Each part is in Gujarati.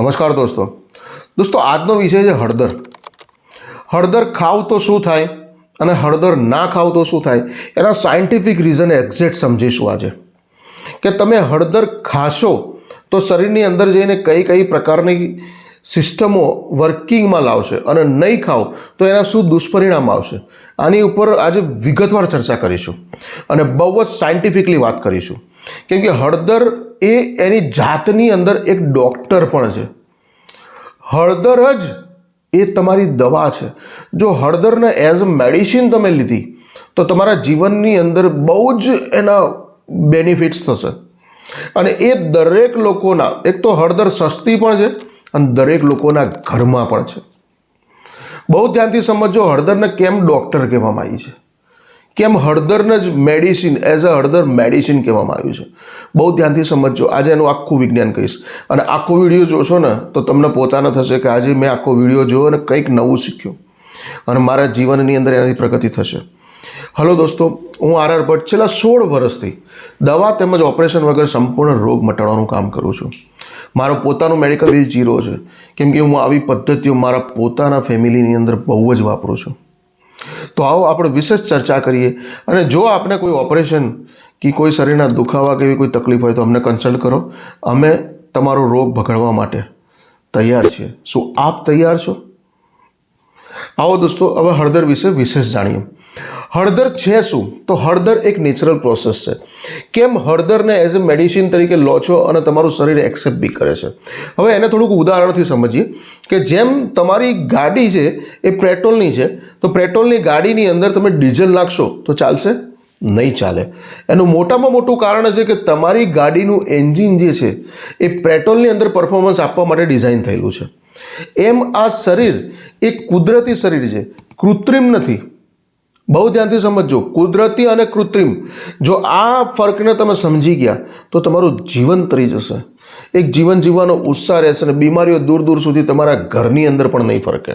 નમસ્કાર દોસ્તો. દોસ્તો, આજનો વિષય છે હળદર. હળદર ખાવ તો શું થાય અને હળદર ના ખાવ તો શું થાય? એના સાયન્ટિફિક રીઝન એક્ઝેક્ટ સમજીશું આજે. કે તમે હળદર ખાશો તો શરીરની અંદર જઈને કઈ કઈ પ્રકારની સિસ્ટમો વર્કિંગમાં લાવશે અને નહીં ખાઓ તો એના શું દુષ્પરિણામ આવશે? આની ઉપર આજે વિગતવાર ચર્ચા કરીશું અને બહુ જ સાયન્ટિફિકલી વાત કરીશું. કેમ કે હળદર એ એની જાતની અંદર એક ડૉક્ટર પણ છે. હળદર જ એ તમારી દવા છે. જો હળદરને એઝ અ મેડિસિન તમે લીધી, તો તમારા જીવનની અંદર બહુ જ એના બેનિફિટ્સ થશે. અને એ દરેક લોકોના, એક તો હળદર સસ્તી પણ છે અને દરેક લોકોના ઘરમાં પણ છે. બહુ ધ્યાનથી સમજો હળદરને કેમ ડૉક્ટર કહેવામાં આવી છે. કેમ હળદરને જ મેડિસિન એઝ અ હળદર મેડિસિન કહેવામાં આવ્યું છે. બહુ ધ્યાનથી સમજજો. આજે એનું આખું વિજ્ઞાન કહીશ. અને આખો વીડિયો જોશો ને, તો તમને પોતાને થશે કે આજે મેં આખો વીડિયો જોયો અને કંઈક નવું શીખ્યું. અને મારા જીવનની અંદર એનાથી પ્રગતિ થશે. હલો દોસ્તો, હું આર આર ભટ્ટ છેલ્લા સોળ વર્ષથી દવા તેમજ ઓપરેશન વગર સંપૂર્ણ રોગ મટાડવાનું કામ કરું છું. મારો પોતાનો મેડિકલ બિલ જીરો છે. કેમ કે હું આવી પદ્ધતિઓ મારા પોતાના ફેમિલીની અંદર બહુ જ વાપરું છું. તો આવો આપણે વિશેષ ચર્ચા કરીએ. અને જો આપને કોઈ ઓપરેશન કે કોઈ શરીરના દુખાવા કે એવી કોઈ તકલીફ હોય તો અમને કન્સલ્ટ કરો. અમે તમારો રોગ ભગાડવા માટે તૈયાર છીએ. શું આપ તૈયાર છો? આવો દોસ્તો, હવે હળદર વિશે વિશેષ જાણીએ. હળદર છે શું? તો હળદર એક નેચરલ પ્રોસેસ છે. કેમ હળદરને એઝ અ મેડિસિન તરીકે લો છો અને તમારું શરીર એક્સેપ્ટ બી કરે છે? હવે એને થોડુંક ઉદાહરણથી સમજીએ કે જેમ તમારી ગાડી છે એ પેટ્રોલની છે, તો પેટ્રોલની ગાડીની અંદર તમે ડીઝલ નાખશો તો ચાલશે? નહીં ચાલે. એનું મોટામાં મોટું કારણ છે કે તમારી ગાડીનું એન્જિન જે છે એ પેટ્રોલની અંદર પરફોર્મન્સ આપવા માટે ડિઝાઇન થયેલું છે. એમ આ શરીર એ કુદરતી શરીર છે. કૃત્રિમ નથી. બહુ ધ્યાનથી સમજજો, કુદરતી અને કૃત્રિમ. જો આ ફરકને તમે સમજી ગયા, તો તમારું જીવન તરી જશે. એક જીવન જીવવાનો ઉત્સાહ રહેશે અને બીમારીઓ દૂર દૂર સુધી તમારા ઘરની અંદર પણ નહીં ફરકે.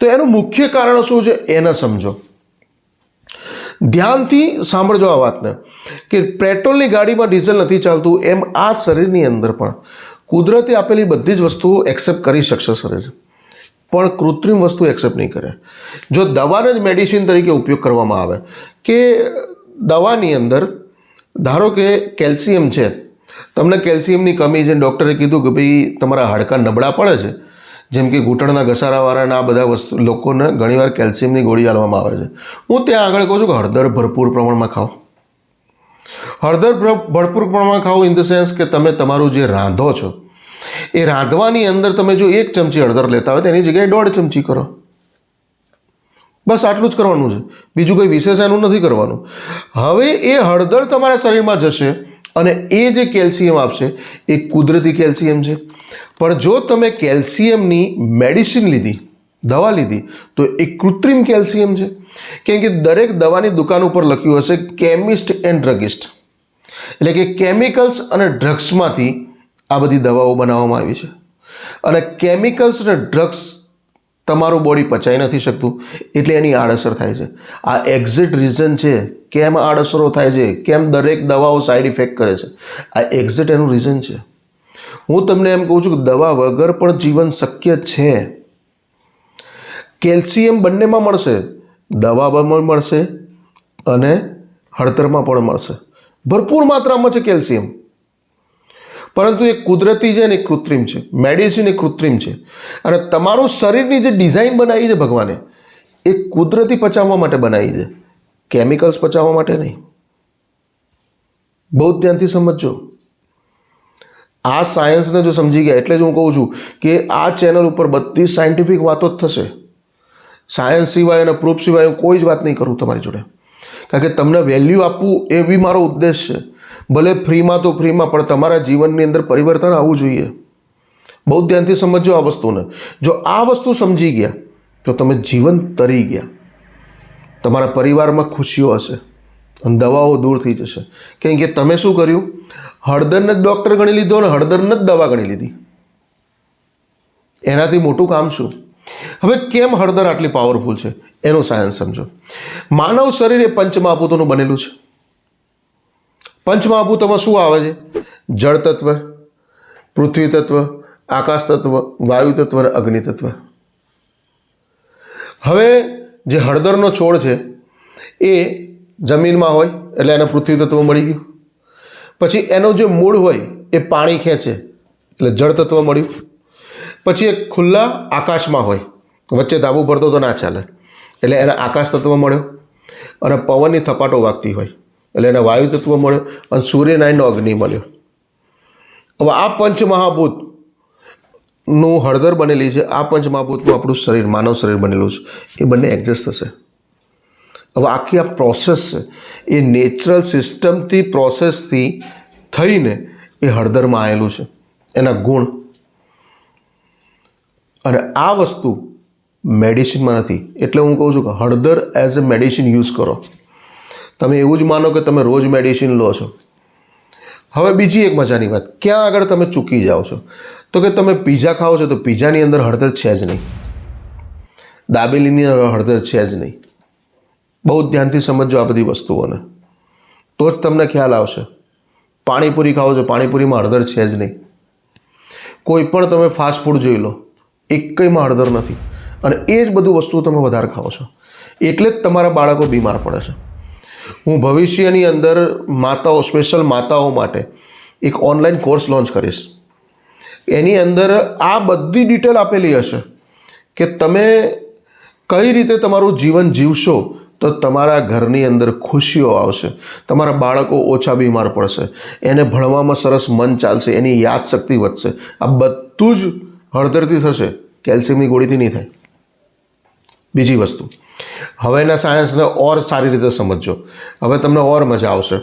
તો એનું મુખ્ય કારણ શું છે? એને સમજો. ધ્યાનથી સાંભળજો આ વાતને, કે પેટ્રોલની ગાડીમાં ડીઝલ નથી ચાલતું, એમ આ શરીરની અંદર પણ. કુદરતી આપેલી બધી જ વસ્તુઓ એક્સેપ્ટ કરી શકશે શરીર. પણ કૃત્રિમ વસ્તુ એક્સેપ્ટ નહીં કરે. જો દવાને જ મેડિસિન તરીકે ઉપયોગ કરવામાં આવે, કે દવાની અંદર, ધારો કે કેલ્શિયમ છે, તમને કેલ્શિયમની કમી છે ડૉક્ટરે કીધું કે ભાઈ તમારા હાડકાં નબળા પડે છે. જેમ કે ઘૂંટણના ઘસારાવાળાના આ બધા વસ્તુ, લોકોને ઘણીવાર કેલ્શિયમની ગોળી આપવામાં આવે છે. હું ત્યાં આગળ કહું છું કે હળદર ભરપૂર પ્રમાણમાં ખાઓ. હળદર ભરપૂર પ્રમાણમાં ખાઓ ઇન ધ સેન્સ કે તમે તમારું જે રાંધો છો એ રાંધવાની અંદર તમે જો એક ચમચી હળદર લેતા હોય તો એની જગ્યાએ દોઢ ચમચી કરો. બસ આટલું જ કરવાનું છે. બીજું કંઈ વિશેષ એનું નથી કરવાનું. હવે એ હળદર તમારા શરીરમાં જશે અને એ જે કેલ્શિયમ આપશે એ કુદરતી કેલ્શિયમ છે. પણ જો તમે કેલ્શિયમની મેડિસિન લીધી, દવા લીધી, તો એ કૃત્રિમ કેલ્શિયમ છે. કેમ કે દરેક દવાની દુકાન ઉપર લખ્યું હશે કેમિસ્ટ એન્ડ ડ્રગિસ્ટ. એટલે કે કેમિકલ્સ અને ડ્રગ્સમાંથી આ બધી દવાઓ બનાવવામાં આવી છે. અને કેમિકલ્સ અને ડ્રગ્સ તમારું બોડી પચાઈ નથી શકતું, એટલે એની આડઅસર થાય છે. આ એક્ઝેક્ટ રીઝન છે, કેમ આડઅસરો થાય છે, કેમ દરેક દવાઓ સાઈડ ઇફેક્ટ કરે છે. આ એક્ઝેક્ટ એનું રીઝન છે. હું તમને એમ કહું છું કે દવા વગર પણ જીવન શક્ય છે. કેલ્શિયમ બંનેમાં મળશે, દવામાં મળશે અને હળતરમાં પણ મળશે. ભરપૂર માત્રામાં છે કેલ્શિયમ. પરંતુ એ કુદરતી છે ને કૃત્રિમ છે. મેડિસિન એ કૃત્રિમ છે. અને તમારું શરીરની જે ડિઝાઇન બનાવી છે ભગવાને, એ કુદરતી પચાવવા માટે બનાવી છે. કેમિકલ્સ પચાવવા માટે નહીં. બહુ ધ્યાનથી સમજજો. આ સાયન્સને જો સમજી ગયા, એટલે જ હું કહું છું કે આ ચેનલ ઉપર બધી સાયન્ટિફિક વાતો જ થશે. સાયન્સ સિવાય અને પ્રૂફ સિવાય હું કોઈ જ વાત નહીં કરું તમારી જોડે. કારણ કે તમને વેલ્યુ આપવું એ બી મારો ઉદ્દેશ છે. ભલે ફ્રીમાં તો ફ્રીમાં, પણ તમારા જીવનની અંદર પરિવર્તન આવવું જોઈએ. બહુ ધ્યાનથી સમજજો આ વસ્તુને. જો આ વસ્તુ સમજી ગયા, તો તમે જીવન તરી ગયા. તમારા પરિવારમાં ખુશીઓ હશે, અને દવાઓ દૂર થઈ જશે. કેમ કે તમે શું કર્યું? હળદરને જ ડૉક્ટર ગણી લીધો અને હળદરને જ દવા ગણી લીધી. એનાથી મોટું કામ શું? હવે કેમ હળદર આટલી પાવરફુલ છે? એનું સાયન્સ સમજો. માનવ શરીર એ પંચમહાભૂતોનું બનેલું છે. પંચમહાભૂતોમાં શું આવે છે? જળ તત્વ, પૃથ્વી તત્વ, આકાશ તત્વ, વાયુ તત્વ અને અગ્નિ તત્વ. હવે જે હળદરનો છોડ છે, એ જમીનમાં હોય, એટલે એને પૃથ્વી તત્વ મળી ગયું. પછી એનું જે મૂળ હોય, એ પાણી ખેંચે, એટલે જળ તત્વ મળ્યું. પછી એ ખુલ્લા આકાશમાં હોય, વચ્ચે ધાબુ ભરતો તો ના ચાલે, એટલે એને આકાશ તત્વ મળ્યો. અને પવનની થપાટો વાગતી હોય. એટલે એને વાયુ તત્વ મળ્યો અને સૂર્યનારાયણનો અગ્નિ મળ્યો. હવે આ પંચમહાભૂતનું હળદર બનેલી છે. આ પંચમહાભૂતનું આપણું શરીર, માનવ શરીર બનેલું છે. એ બંને એડજસ્ટ થશે. હવે આખી આ પ્રોસેસ છે, એ નેચરલ સિસ્ટમથી પ્રોસેસથી થઈને એ હળદરમાં આવેલું છે. એના ગુણ. અને આ વસ્તુ મેડિસિનમાં નથી. એટલે હું કહું છું કે હળદર એઝ અ મેડિસિન યુઝ કરો. તમે એવું જ માનો કે તમે રોજ મેડિસિન લો છો. હવે બીજી એક મજાની વાત. ક્યાં આગળ તમે ચૂકી જાઓ છો? તો કે તમે પીઝા ખાઓ છો તો પીઝાની અંદર હળદર છે જ નહીં. દાબેલીની અંદર હળદર છે જ નહીં. બહુ ધ્યાનથી સમજજો આ બધી વસ્તુઓને. તો જ તમને ખ્યાલ આવશે. પાણીપુરી ખાઓ છો, પાણીપુરીમાં હળદર છે જ નહીં. કોઈ પણ તમે ફાસ્ટ ફૂડ જોઈ લો એકમાં હળદર નથી. અને એ જ બધું વસ્તુ તમે વધારે ખાઓ છો. એટલે જ તમારા બાળકો બીમાર પડે છે. હું ભવિષ્યની અંદર માતાઓ સ્પેશિયલ માતાઓ માટે એક ઓનલાઈન કોર્સ લોન્ચ કરીશ. એની અંદર આ બધી ડિટેલ આપેલી હશે કે તમે કઈ રીતે તમારું જીવન જીવશો તો તમારા ઘરની અંદર ખુશીઓ આવશે, તમારા બાળકો ઓછા બીમાર પડશે, એને ભણવામાં સરસ મન ચાલશે, એની યાદશક્તિ વધશે. આ બધું જ હળદરથી થશે કેલ્શિયમની ગોળીથી નહીં થાય. બીજી વસ્તુ. હવેના સાયન્સને ઓર સારી રીતે સમજજો. હવે તમને ઓર મજા આવશે.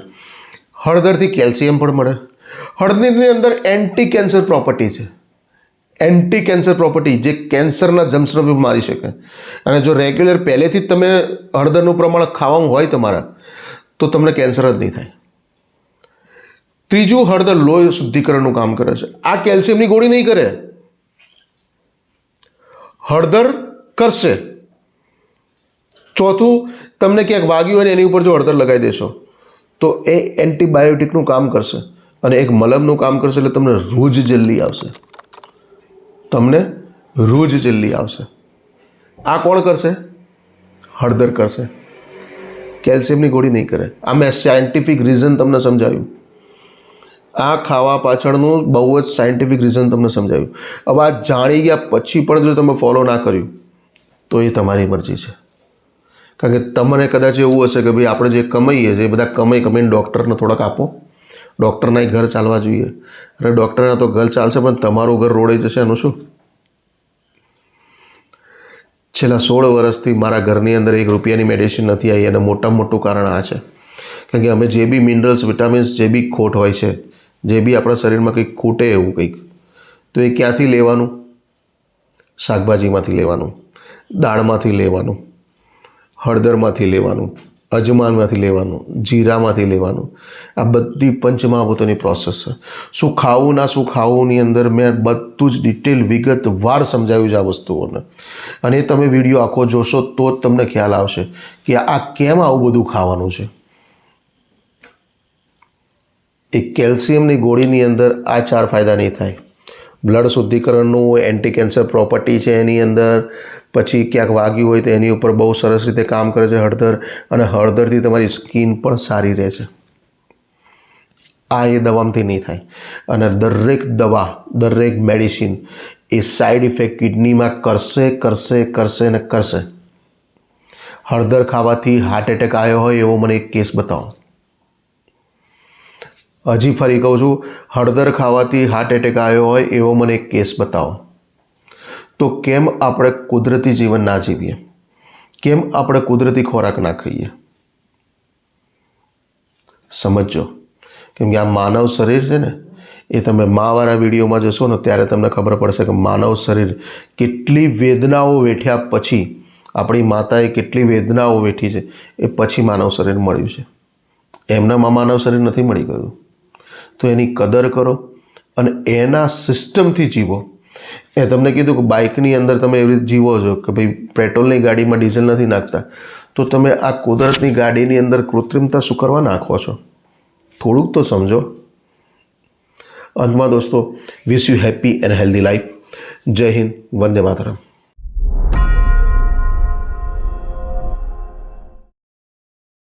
હળદરથી કેલ્શિયમ પણ મળે. હળદરની અંદર એન્ટી કેન્સર પ્રોપર્ટી છે. એન્ટી કેન્સર પ્રોપર્ટી જે કેન્સરના જમ્સને બી મારી શકે. અને જો રેગ્યુલર પહેલેથી જ તમે હળદરનું પ્રમાણ ખાવાનું હોય તમારા, તો તમને કેન્સર જ નહીં થાય. ત્રીજું હળદર લોહી શુદ્ધિકરણનું કામ કરે છે. આ કેલ્શિયમની ગોળી નહીં કરે. હળદર કરશે. ચોથું, તમને ક્યાંક વાગ્યું હોય ને એની ઉપર જો હળદર લગાવી દેશો. તો એ એન્ટીબાયોટિકનું કામ કરશે અને એક મલમનું કામ કરશે એટલે તમને રૂજ જલ્દી આવશે. તમને રૂજ જલ્દી આવશે. આ કોણ કરશે? હળદર કરશે. કેલ્શિયમની ગોળી નહીં કરે. આ મેં સાયન્ટિફિક રીઝન તમને સમજાવ્યું. આ ખાવા પાછળનું બહુ જ સાયન્ટિફિક રીઝન તમને સમજાવ્યું. હવે આ જાણી ગયા પછી પણ જો તમે ફોલો ના કર્યું, તો એ તમારી મરજી છે. કારણ કે તમને કદાચ એવું હશે કે ભાઈ આપણે જે કમાઈએ એ બધા કમાઈ કમાઈને ડૉક્ટરને થોડાક આપો. ડૉક્ટરના ઘર ચાલવા જોઈએ. અરે ડૉક્ટરના તો ઘર ચાલશે, પણ તમારું ઘર રોડાઈ જશે એનું શું? છેલ્લા સોળ વર્ષથી મારા ઘરની અંદર એક રૂપિયાની મેડિસિન નથી આવી અને મોટામાં મોટું કારણ આ છે. કારણ કે અમે જે બી મિનરલ્સ વિટામિન્સ જે બી ખોટ હોય છે, જે બી આપણા શરીરમાં કંઈક ખૂટે એવું કંઈક, તો એ ક્યાંથી લેવાનું? શાકભાજીમાંથી લેવાનું, દાળમાંથી લેવાનું. હળદરમાંથી લેવાનું, અજમાનમાંથી લેવાનું, જીરામાંથી લેવાનું. આ બધી પંચમહાભૂતોની પ્રોસેસ છે. શું ખાવું, ના શું ખાવુંની અંદર મેં બધું જ ડિટેલ વિગતવાર સમજાવ્યું છે આ વસ્તુઓને. અને તમે વીડિયો આખો જોશો તો જ તમને ખ્યાલ આવશે કે આ કેમ આવું બધું ખાવાનું છે. એ કેલ્શિયમની ગોળીની અંદર આ ચાર ફાયદા નહીં થાય. બ્લડ શુદ્ધિકરણનું એન્ટી કેન્સર પ્રોપર્ટી છે એની અંદર. પછી ક્યાંક વાગ્યું હોય તો એની ઉપર બહુ સરસ રીતે કામ કરે છે હળદર અને હળદરથી તમારી સ્કિન પણ સારી રહે છે. આ એ દવામાંથી નહીં થાય. અને દરેક દવા, દરેક મેડિસિન એ સાઈડ ઇફેક્ટ કિડનીમાં કરશે કરશે કરશે ને કરશે. હળદર ખાવાથી હાર્ટ એટેક આવ્યો હોય એવો મને એક કેસ બતાવો. હજી ફરી કહું છું, હળદર ખાવાથી હાર્ટ એટેક આવ્યો હોય એવો મને એક કેસ બતાવો. તો કેમ આપણે કુદરતી જીવન ના જીવીએ? કેમ આપણે કુદરતી ખોરાક ના ખાઈએ? સમજજો. કેમ કે આ માનવ શરીર છે ને, એ તમે માવાળા વિડીયોમાં જશો ને, ત્યારે તમને ખબર પડશે કે માનવ શરીર કેટલી વેદનાઓ વેઠ્યા પછી, આપણી માતાએ કેટલી વેદનાઓ વેઠી છે, એ પછી માનવ શરીર મળ્યું છે. એમનામાં માનવ શરીર નથી મળી ગયું. તો એની કદર કરો અને એના સિસ્ટમથી જીવો. એ તમને કીધું કે બાઇકની અંદર તમે એવી રીતે જીવો છો કે ભાઈ પેટ્રોલની ગાડીમાં ડીઝલ નથી નાખતા. તો તમે આ કુદરતની ગાડીની અંદર કૃત્રિમતા શું કરવા નાખો છો? થોડુંક તો સમજો. અંતમાં દોસ્તો wish you happy and healthy life Jai Hind, Vande Mataram.